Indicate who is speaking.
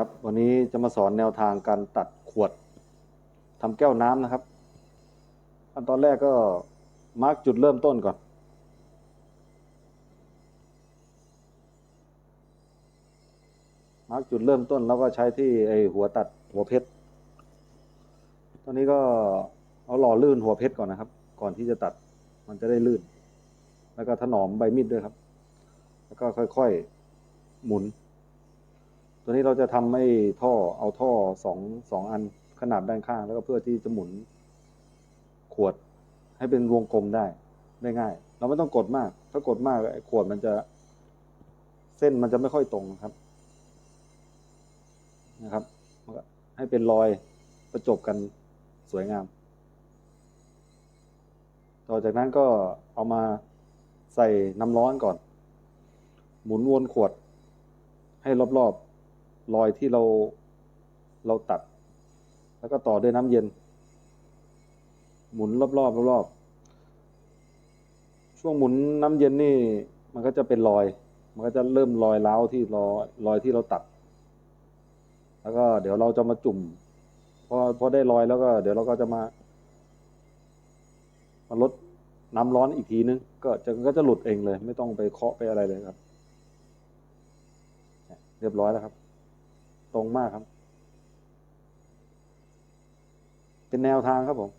Speaker 1: ครับ วันนี้จะมาสอนแนวทางการตัดขวดทำแก้วน้ำนะครับขั้นตอนแรกก็มาร์กจุดเริ่มต้นก่อน มาร์กจุดเริ่มต้นแล้วก็ใช้ที่ไอหัวตัดหัวเพชรตอนนี้ก็เอาหล่อลื่นหัวเพชรก่อนนะครับ ก่อนที่จะตัดมันจะได้ลื่น แล้วก็ถนอมใบมีดด้วยครับ แล้วก็ค่อยๆหมุน ตัวนี้เราจะทำให้ท่อเอาท่อสองสองอันขนาบด้านข้าง แล้วก็เพื่อที่จะหมุนขวดให้เป็นวงกลมได้ได้ง่าย เราไม่ต้องกดมาก ถ้ากดมากไอ้ขวดมันจะ เส้นมันจะไม่ค่อยตรงครับ นะครับ ให้เป็นรอยประจบกันสวยงาม ต่อจากนั้นก็เอามาใส่น้ำร้อนก่อน หมุนวนขวดให้รอบๆ รอยที่เราเราตัด แล้วก็ต่อด้วยน้ำเย็น หมุนรอบๆรอบๆช่วงหมุนน้ำเย็นนี่มันก็จะเป็นรอย มันก็จะเริ่มรอยร้าที่รอยรอยที่เราตัด แล้วก็เดี๋ยวเราจะมาจุ่มพอพอได้รอยแล้วก็ เดี๋ยวเราก็จะมามาลดน้ำร้อนอีกทีนึง ก็จะก็จะหลุดเองเลย ไม่ต้องไปเคาะไปอะไรเลยครับ เรียบร้อยแล้วครับ ตรงมากครับ เป็นแนวทางครับผม